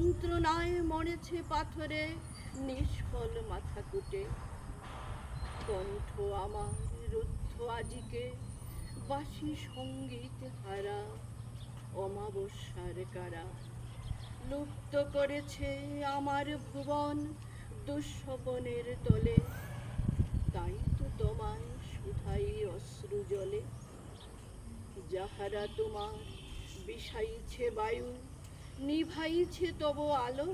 যন্ত্রণায় মরেছে পাথরে, নিষ্ফল মাথা কুটে। কণ্ঠ আমার রুদ্ধ আজিকে, বাসি সংগীত হারা অমাবস্যার কারা। লুপ্ত করেছে আমার ভুবন দুঃস্বপনের তলে, তাই তো তোমায় শুধাই অশ্রু জলে। যাহারা তোমার বিষাইছে বায়ু নিভাইছে তব আলো।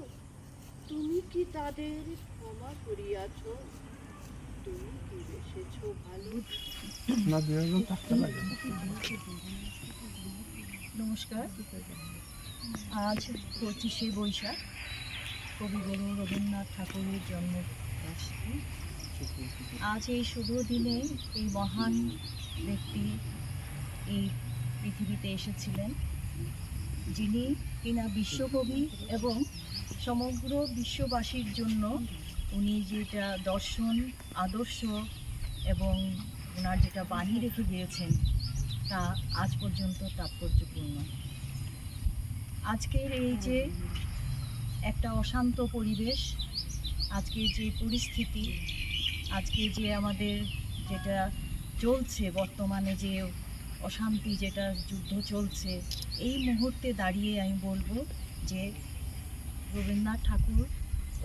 তুমি কি তাদের ক্ষমা করিয়াছ? তুমি কি বেসেছ ভালো? নমস্কার। আজ পঁচিশে বৈশাখ। কবিগুরু রবীন্দ্রনাথ ঠাকুরের জন্মবার্ষিকী। আজ এই শুভ দিনে এই মহান ব্যক্তি এই পৃথিবীতে এসেছিলেন। যিনি কিনা বিশ্বকবি এবং সমগ্র বিশ্ববাসীর জন্য উনি যেটা দর্শন, আদর্শ এবং ওনার যেটা বাণী রেখে গিয়েছেন তা আজ পর্যন্ত তাৎপর্যপূর্ণ। আজকের এই যে একটা অশান্ত পরিবেশ আজকের যে পরিস্থিতি, আজকে যে আমাদের যেটা চলছে বর্তমানে যে অশান্তি যেটা যুদ্ধ চলছে, এই মুহূর্তে দাঁড়িয়ে আমি বলব যে রবীন্দ্রনাথ ঠাকুর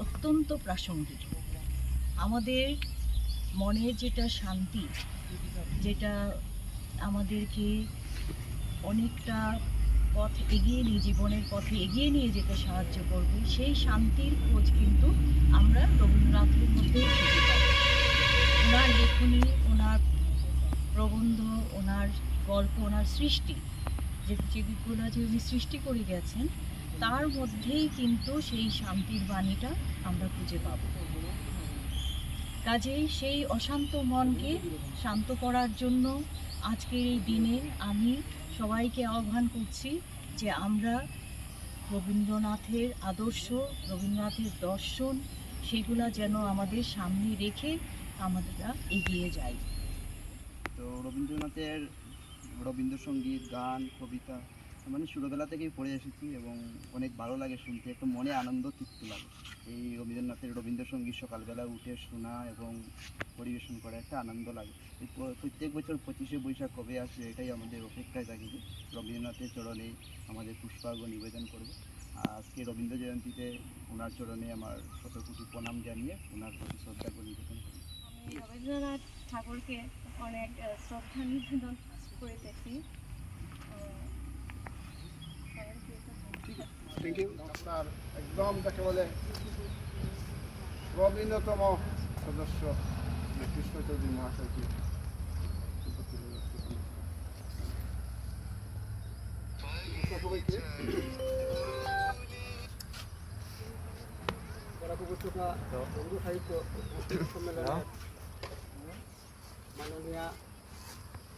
অত্যন্ত প্রাসঙ্গিক। আমাদের মনের যেটা শান্তি, যেটা আমাদেরকে অনেকটা পথ এগিয়ে নিয়ে, জীবনের পথে এগিয়ে নিয়ে যেতে সাহায্য করবে, সেই শান্তির খোঁজ কিন্তু আমরা রবীন্দ্রনাথের মধ্যেই খুঁজে পাই ওনার লেখনী, ওনার প্রবন্ধ, ওনার গল্প ওনার সৃষ্টি। যে যেগুলো যে উনি সৃষ্টি করে গেছেন, তার মধ্যেই কিন্তু সেই শান্তির বাণীটা আমরা খুঁজে পাবো। কাজেই সেই অশান্ত মনকে শান্ত করার জন্য আজকের এই দিনে আমি সবাইকে আহ্বান করছি যে আমরা রবীন্দ্রনাথের আদর্শ, রবীন্দ্রনাথের দর্শন, সেগুলা যেন আমাদের সামনে রেখে আমরা এগিয়ে যাই। তো রবীন্দ্রনাথের রবীন্দ্রসঙ্গীত, গান, কবিতা মানে ছোটোবেলা থেকেই পড়ে এসেছি এবং অনেক ভালো লাগে শুনতে, একটু মনে আনন্দ, তৃপ্তি লাগে। এই রবীন্দ্রনাথের রবীন্দ্রসঙ্গীত সকালবেলা উঠে শোনা এবং পরিবেশন করা একটা আনন্দ লাগে। প্রত্যেক বছর পঁচিশে বৈশাখ কবে আসবে এটাই আমাদের অপেক্ষায় থাকি যে রবীন্দ্রনাথের চরণে আমাদের পুষ্পার্ঘ নিবেদন করবে। আজকে রবীন্দ্র জয়ন্তীতে ওনার চরণে আমার শত কোটি প্রণাম জানিয়ে ওনার প্রতি শ্রদ্ধা নিবেদন করি রবীন্দ্রনাথ ঠাকুরকে অনেক শ্রদ্ধা নিবেদন করিতেছি আহ, সবার কি এটা থ্যাংক ইউ আপনার একদম যাকে বলে প্রবীণতম সদস্য কৃষ্ণ চৌধুরী মহাশয়কে সাহিত্য সম্মেলনের মাননীয়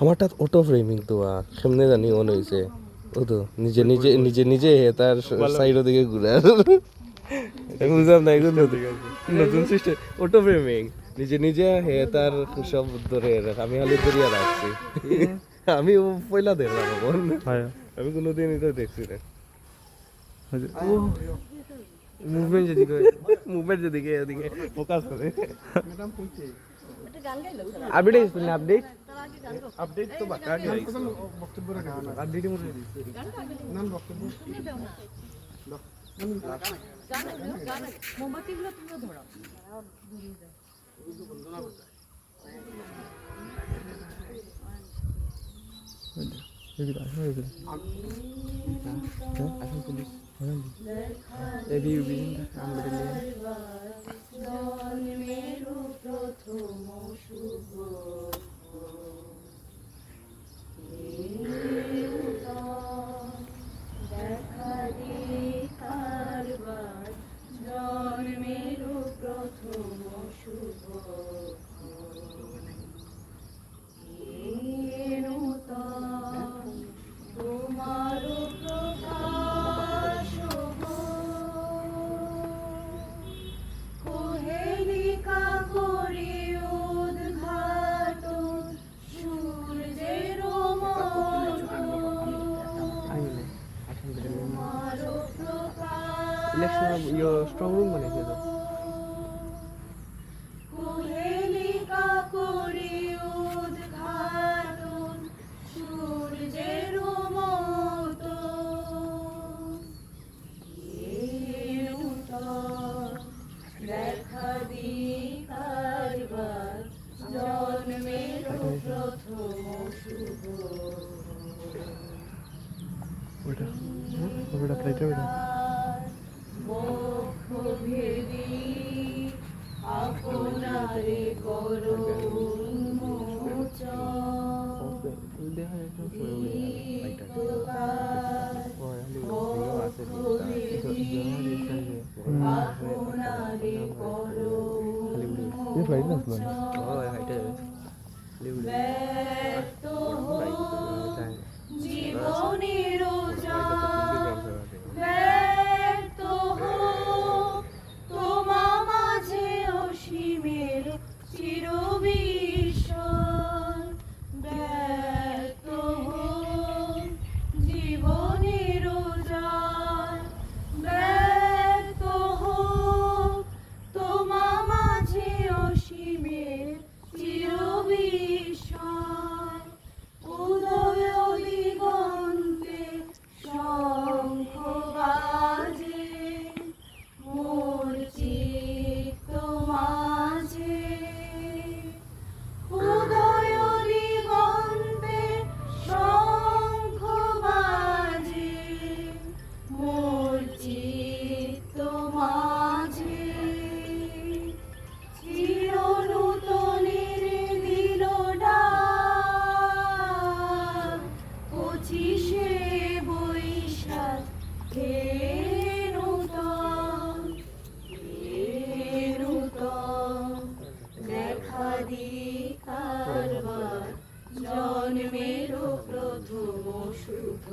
আমারটা অটো ফ্রেমিং তো কেমনে জানি মনে হয়েছে ও তো নিজে নিজে নিজে নিজে তার সাইডের দিকে ঘুরে বুঝলাম না এগুলো নতুন। সিস্টেম অটো ফ্রেমিং নিজে নিজে হে তার সব ধরে রাখ- আমি খালি ধরিয়া রাখছি। আমি ও পয়লা দেখলাম এখন আমি কোনোদিন এটা দেখছি না। মুভমেন্ট যেদিকে মুভমেন্ট যেদিকে এদিকে। ফোকাস করে। ম্যাডাম আপডেট না আপডেট আপডেট তো বাকা বক্তব্য রাখা আপডেট বক্তব্য শুনে দাও না গান গাও, গান গাও। মোমবাতিগুলো তুমিও ধরো দেখা দিয়ে ইলেকশন স্ট্রং রুম বানিয়েছে তো। ওটা হ্যাঁ, ওটা ওটা। ভেদি আপনারে করুণ আপনারে করুণ অধিকার জন্মের প্রথম সুখ